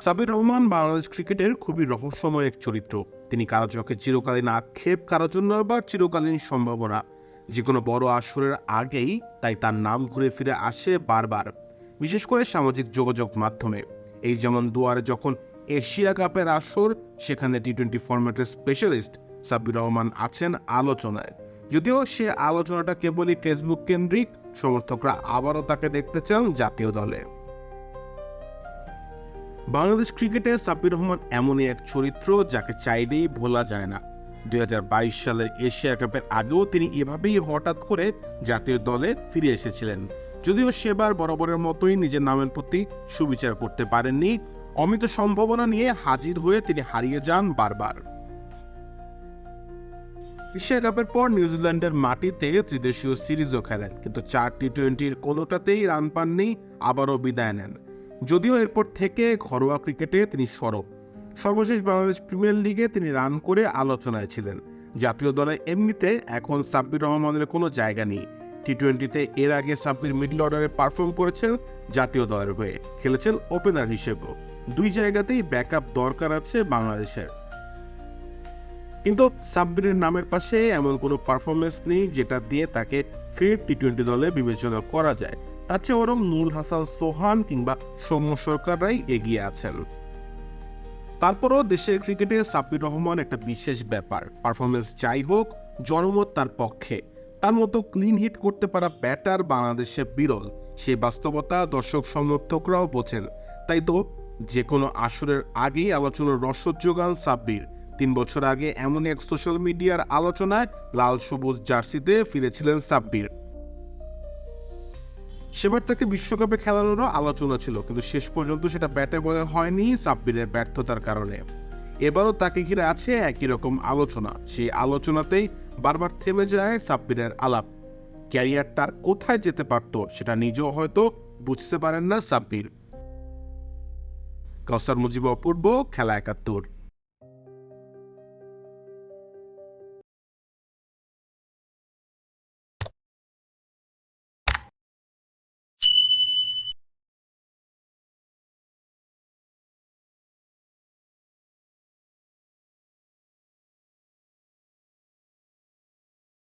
সাবির রহমান বাংলাদেশ ক্রিকেটের খুবই রহস্যময় এক চরিত্র। তিনি কারও চোখে চিরকালীন আক্ষেপ কারোর জন্য আবার চিরকালীন সম্ভাবনা। যে কোনো বড় আসরের আগেই তাই তার নাম ঘুরে ফিরে আসে বারবার, বিশেষ করে সামাজিক যোগাযোগ মাধ্যমে। এই যেমন দুয়ারে যখন এশিয়া কাপের আসর, সেখানে টি টোয়েন্টি ফরম্যাটের স্পেশালিস্ট সাব্বির রহমান আছেন আলোচনায়। যদিও সে আলোচনাটা কেবলই ফেসবুক কেন্দ্রিক, সমর্থকরা আবারও তাকে দেখতে চান জাতীয় দলে। বাংলাদেশ ক্রিকেটে সাব্বির রহমান এমনই এক চরিত্র যাকে চাইলেই ভোলা যায় না। দুই হাজার বাইশ সালের এশিয়া কাপের আগেও তিনি এভাবেই হঠাৎ করে জাতীয় দলে ফিরে এসেছিলেন। যদিও সেবার বরাবরের মতোই নিজের নামের প্রতি সুবিচার করতে পারেননি, অমিত সম্ভাবনা নিয়ে হাজির হয়ে তিনি হারিয়ে যান বারবার। এশিয়া কাপের পর নিউজিল্যান্ডের মাটিতে ত্রিদেশীয় সিরিজও খেলেন, কিন্তু চার টি টোয়েন্টির কোনোটাতেই রান পাননি, আবারও বিদায় নেন। যদিও এরপর থেকে ঘরোয়া ক্রিকেটে তিনি সরব। সর্বশেষ বাংলাদেশ প্রিমিয়ার লিগে তিনি রান করে আলোচনায় ছিলেন। জাতীয় দলে এমনিতে এখন সাব্বির রহমানের কোনো জায়গা নেই। টি টোয়েন্টিতে এর আগে সাব্বির মিডল অর্ডারে পারফর্ম করেছেন জাতীয় দলের হয়ে। খেলেছেন ওপেনার হিসেবেও। দুই জায়গাতেই ব্যাকআপ দরকার আছে বাংলাদেশের। কিন্তু সাব্বিরের নামের পাশে এমন কোনো পারফরমেন্স নেই যেটা দিয়ে তাকে ফের টি টোয়েন্টি দলে বিবেচনা করা যায়। চেয়ে বরং নুল হাসান, সোহান কিংবা সৌম্য সরকাররাই এগিয়ে আছেন। তারপরও দেশের ক্রিকেটে সাব্বির রহমান একটা বিশেষ ব্যাপার। পারফরমেন্স যাই হোক, জনমত তার পক্ষে। তার মতো ক্লিন হিট করতে পারা ব্যাটার বাংলাদেশে বিরল। সেই বাস্তবতা দর্শক সমর্থকরাও বোঝেন। তাই তো যে কোনো আসরের আগেই আলোচনার রসদ যোগান সাব্বির। তিন বছর আগে এমন এক সোশ্যাল মিডিয়ার আলোচনায় লাল সবুজ জার্সিতে ফিরেছিলেন সাব্বির। সেবার তাকে বিশ্বকাপে খেলানোরও আলোচনা ছিল, কিন্তু শেষ পর্যন্ত সেটা ব্যাটে বলে হয়নি সাব্বিরের ব্যর্থতার কারণে। এবারও তাকে ঘিরে আছে একই রকম আলোচনা, সেই আলোচনাতেই বারবার থেমে যায় সাব্বিরের আলাপ। ক্যারিয়ারটা কোথায় যেতে পারত সেটা নিজেও হয়তো বুঝতে পারেন না সাব্বির। কাউসার মুজিব অপূর্ব, খেলা একাত্তর।